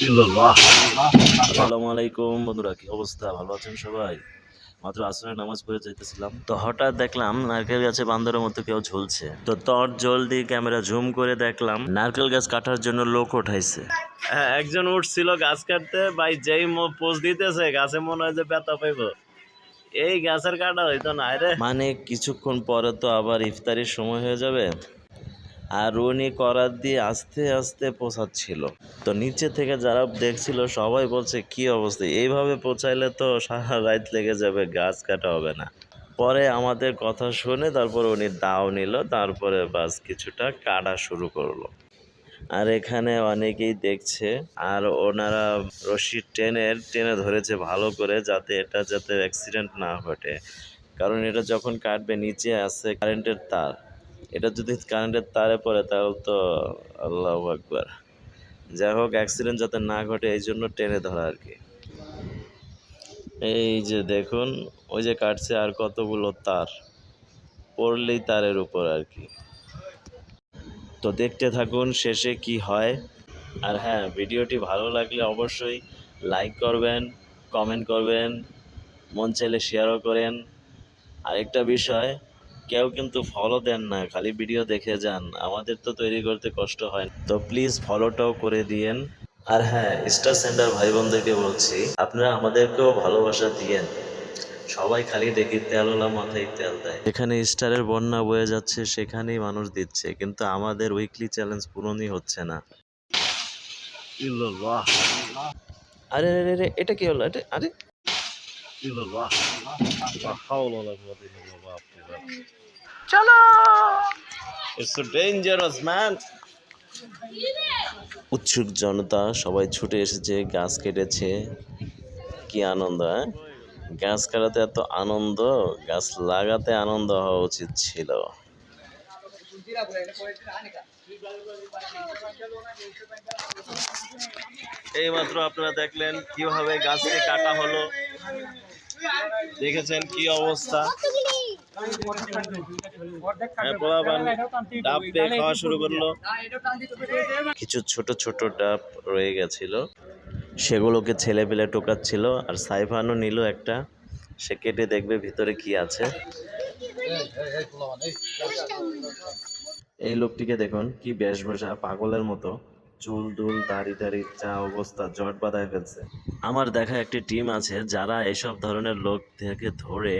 আসসালামু আলাইকুম বন্ধুরা কি অবস্থা? ভালো আছেন সবাই? মাত্র আসরের নামাজ পড়ে যাইতেছিলাম। তো হঠাৎ দেখলাম নারকেল গাছে বান্দরের মতো কেউ ঝুলছে। তো তর জলদি ক্যামেরা জুম করে দেখলাম নারকেল গাছ কাটার জন্য লোক উঠাইছে। হ্যাঁ একজন উঠছিল গাছ কাটতে ভাই যেই পোজ দিতেছে গাছে মনে হয় যে ব্যথা পাইব। এই গাছের কাটা হইতো না রে মানে কিছুক্ষণ পরে তো আবার ইফতারির সময় হয়ে যাবে। আর উনি করার দিয়ে আস্তে আস্তে পোছাচ্ছিল। তো নিচে থেকে যারা দেখছিল, সবাই বলছে, কি অবস্থা? এইভাবে পৌঁছাইলে তো সারা রাত লেগে যাবে, গাছ কাটা হবে না। পরে আমাদের কথা শুনে তারপর উনি দাও নিল, তারপরে বাস কিছুটা কাটা শুরু করল। আর এখানে অনেকেই দেখছে, আর ওনারা রশি টেনে টেনে ধরেছে ভালো করে, যাতে এটা যাতে অ্যাক্সিডেন্ট না ঘটে। কারণ এটা যখন কাটবে, নিচে আছে কারেন্টের তার। এটা যদি কারেন্টের তারে পড়ে, তাহলে তো আল্লাহ আকবার। যাই হোক অ্যাক্সিডেন্ট যাতে না ঘটে, এই জন্য টেনে ধরা আর কি। এই যে দেখুন, ওই যে কাটছে আর কতগুলো তার। পড়লেই তারের উপর আর কি। তো দেখতে থাকুন, শেষে কি হয়। আর হ্যাঁ ভিডিওটি ভালো লাগলে অবশ্যই লাইক করবেন কমেন্ট করবেন, মন চাইলে শেয়ারও করেন। আরেকটা বিষয় কেউ কিন্তু ফলো দেন না খালি ভিডিও দেখে যান। আমাদের তো তৈরি করতে কষ্ট হয় তো প্লিজ ফলোটাও করে দিয়েন। আর হ্যাঁ স্টার সেন্টার ভাই বোনদেরকে বলছি আপনারা আমাদেরকেও ভালোবাসা দিয়েন। সবাই খালি দেখি তেলওয়ালা মাথায় তেল দেয়। যেখানে স্টারের বন্যা বয়ে যাচ্ছে সেখানেই মানুষ দিচ্ছে। কিন্তু আমাদের উইকলি চ্যালেঞ্জ পূরণই হচ্ছে না। আরে আরে আরে এটা কি হলো? এটা আরে billah it's so dangerous man উৎসুক জনতা সবাই ছুটে এসেছে গাছ কেটেছে। কি আনন্দ হ্যাঁ? গাছ কাটাতে এত আনন্দ গাছ লাগাতে আনন্দ হওয়া উচিত ছিল। এইমাত্র আপনারা দেখলেন কীভাবে গাছকে কাটা হলো। দেখেছেন কি অবস্থা? হ্যাঁ, ডাব দিয়ে খাওয়া শুরু করল। কিছু ছোট ছোট ডাব রয়ে গেছিল। সেগুলোকে ছেলে পেলে টোকাচ্ছিল আর সাইফানও নিল একটা। সে কেটে দেখবে ভিতরে কি আছে। এই লোকটিকে দেখুন কি বেশভূষা পাগলের মতো। চুল, দুল, দাড়ি দাড়ি চা অবস্থা, জট বাঁধায় ফেলছে। আমার দেখা একটি টিম আছে যারা এসব ধরনের লোকদেরকে ধরে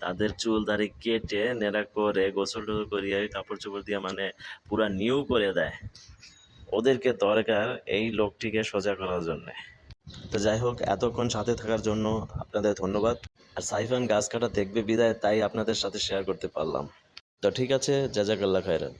তাদের চুল, দাড়ি কেটে নেড়া করে, গোসল টোসল করিয়ে কাপড় চোপড় দিয়ে মানে পুরা নিউ করে দেয়। ওদেরকে দরকার এই লোকটিকে সোজা করার জন্যে। তো যাই হোক, এতক্ষণ সাথে থাকার জন্য আপনাদের ধন্যবাদ। আর সাইফান গাছ কাটা দেখবে বিদায়, তাই আপনাদের সাথে শেয়ার করতে পারলাম। তো ঠিক আছে জাজাকাল্লা খায়রান।